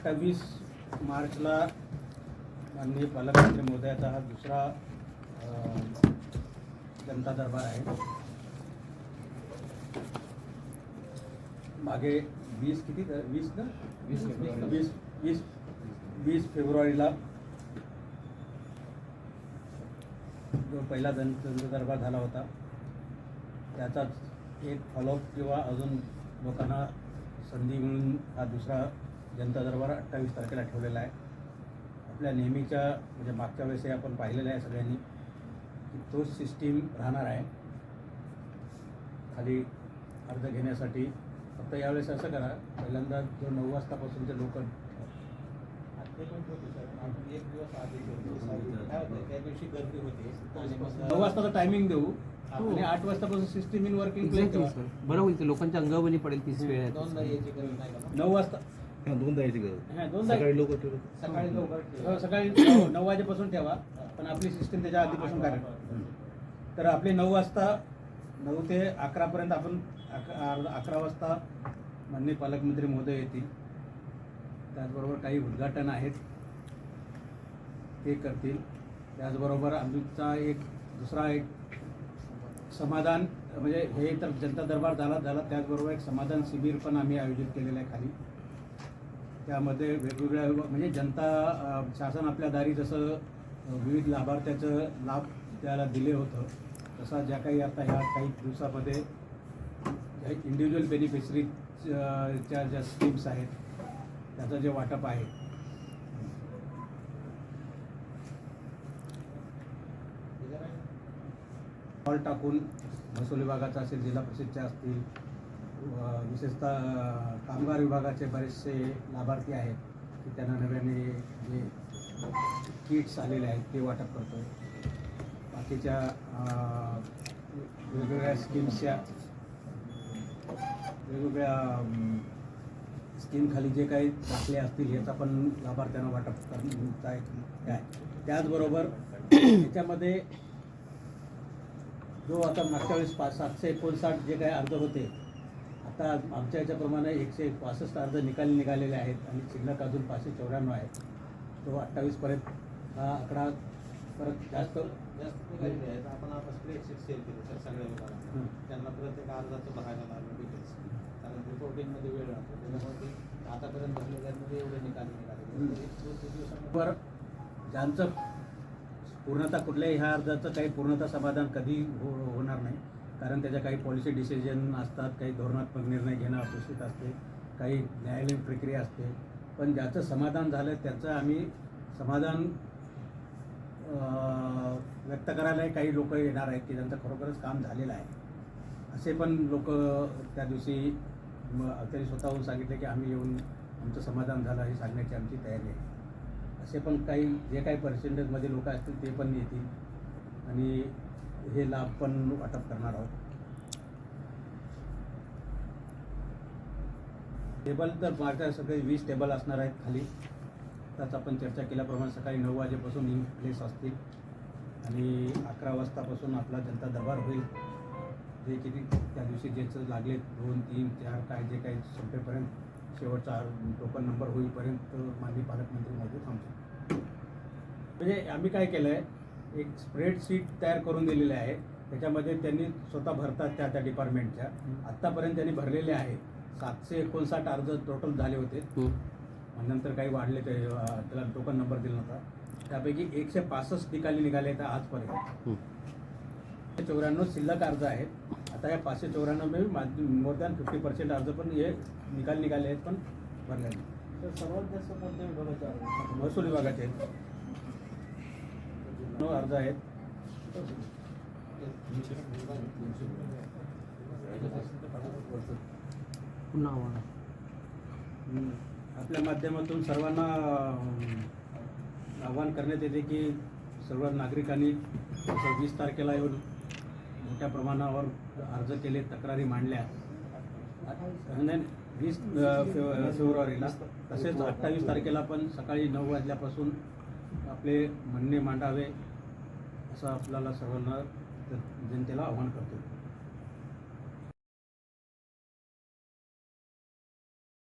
अठ्ठावीस मार्चला माननीय पालकमंत्री महोदयाचा हा दुसरा जनता दरबार आहे. मागे वीस किती? वीस ना? वीस. वीस वीस वीस फेब्रुवारीला जो पहिला जन जनता दरबार झाला होता त्याचाच एक फॉलोअप किंवा अजून लोकांना संधी मिळून हा दुसरा जनता दरबार अठ्ठावीस तारखेला ठेवलेला आहे. आपल्या नेहमीच्या म्हणजे मागच्या वेळेसही आपण पाहिलेलं आहे सगळ्यांनी की तोच सिस्टीम राहणार आहे. खाली अर्ज घेण्यासाठी. फक्त यावेळेस असं करा पहिल्यांदा जो नऊ वाजतापासूनचे लोक नऊ वाजताचा टायमिंग देऊ. आणि आठ वाजतापासून सिस्टीम इन वर्किंग. बरं होईल लोकांच्या अंगावनी पडेल तीच वेळ नऊ वाजता हा, दोन जायची गरज हा, दोन सकाळी लोक ठेवलं सकाळी लवकर हो, ठेवा. सकाळी नऊ नऊ वाजेपासून ठेवा पण आपली सिस्टीम त्याच्या आधीपासून काय तर आपले नऊ वाजता नऊ ते अकरापर्यंत आपण अक- अर्धा- अकरा वाजता माननीय पालकमंत्री महोदय येतील. त्याचबरोबर काही उद्घाटन आहेत. ते करतील. त्याचबरोबर आमचा एक दुसरा एक समाधान म्हणजे हे तर जनता दरबार झाला झाला. त्याचबरोबर एक समाधान शिबिर पण आम्ही आयोजित केलेलं आहे खाली. त्यामध्ये वेगवेगळ्या म्हणजे जनता शासन आपल्या दारी जसं विविध लाभार्थ्याचं लाभ त्याला दिले होतं तसा ज्या काही आता ह्या काही दिवसामध्ये ज्या इंडिव्हिज्युअल बेनिफिशरी च्या ज्या स्कीम्स आहेत त्याचं जे वाटप आहे. हॉल टाकून महसूल विभागाचा असेल जिल्हा परिषदच्या असतील विशेषतः कामगार विभागाचे बरेचसे लाभार्थी आहेत की त्यांना नव्याने जे किट्स आलेले आहेत ते वाटप करतो बाकीच्या वेगवेगळ्या स्कीम्सच्या वेगवेगळ्या स्कीमखाली जे काही दाखले असतील याचा पण लाभार्थ्यांना वाटप करता एक आहे त्याचबरोबर त्याच्यामध्ये जो आता मागच्या वेळेस पाच सातशे एकोणसाठ जे काही अर्ज होते आता आमच्या याच्याप्रमाणे एकशे पासष्ट अर्ज निकाली निघालेले आहेत आणि शिल्लक अजून पाचशे चौऱ्याण्णव आहेत. तो अठ्ठावीसपर्यंत हा आकडा परत जास्त जास्त निघालेले आहेत. आपण आता स्प्रेडशीट सेल केली सर सगळ्या हं. त्यांना प्रत्येक अर्जाचं बघायला लागलं डिटेल्स कारण रिपोर्टिंगमध्ये वेळ लागतो त्याच्यामुळे ते आतापर्यंत भरलेल्यांमध्ये एवढे निकाली निघाले. ज्यांचं पूर्णतः कुठल्याही ह्या अर्जाचं काही पूर्णतः समाधान कधी हो होणार नाही. कारण त्याच्या काही पॉलिसी डिसिजन असतात काही धोरणात्मक निर्णय घेणं अपेक्षित असते काही न्यायालयीन प्रक्रिया असते. पण ज्याचं समाधान झालं त्याचं आम्ही समाधान व्यक्त करायलाही काही लोक येणार आहेत की ज्यांचं खरोखरच काम झालेलं आहे. असे पण लोक त्या दिवशी मग त्यांनी स्वतःहून सांगितले की आम्ही येऊन आमचं समाधान झालं हे सांगण्याची आमची तयारी आहे. असे पण काही जे काही पर्सेंटेजमध्ये लोक असतील ते पण येतील. आणि हे लाभ पण वाटप करणार आहोत. टेबल तर मागच्या सगळे वीस टेबल असणार आहेत खाली. त्याच आपण चर्चा केल्याप्रमाणे सकाळी नऊ वाजेपासून इन प्लेस असतील. आणि अकरा वाजतापासून आपला जनता दरबार होईल. जे किती त्या दिवशी ज्याचं लागले दोन तीन चार काय जे काही संपेपर्यंत शेवटचा टोकन नंबर होईपर्यंत माननीय पालकमंत्री मोदी थांबतील म्हणजे आम्ही काय केलं आहे एक स्प्रेडशीट तयार करून दिलेले आहे. त्याच्यामध्ये त्यांनी स्वतः भरतात त्या त्या डिपार्टमेंटच्या आत्तापर्यंत त्यांनी भरलेले आहे. सातशे एकोणसाठ अर्ज टोटल झाले होते. नंतर काही वाढले ते त्याला टोकन नंबर दिला नव्हता. त्यापैकी एकशे पासष्ट निकाली निघाले तर आजपर्यंत. हम्म. चौऱ्याण्णव शिल्लक अर्ज आहेत. आता या पाचशे चौऱ्याण्णव मोर दॅन फिफ्टी पर्सेंट अर्ज पण हे निकाल निघाले आहेत पण भरले नाही. तर सर्वात जास्त कोणत्या विभागाचे महसूल विभागाचे आहेत. अर्ज आहेत. आपल्या माध्यमातून सर्वांना आवाहन करण्यात येते की सर्व नागरिकांनी वीस तारखेला येऊन मोठ्या प्रमाणावर अर्ज केले तक्रारी मांडल्या. वीस फेब्रुवारीला तसेच अठ्ठावीस तारखेला पण सकाळी नऊ वाजल्यापासून आपले म्हणणे मांडावे. असं आपल्याला सर्वांना जनतेला आवाहन करतो.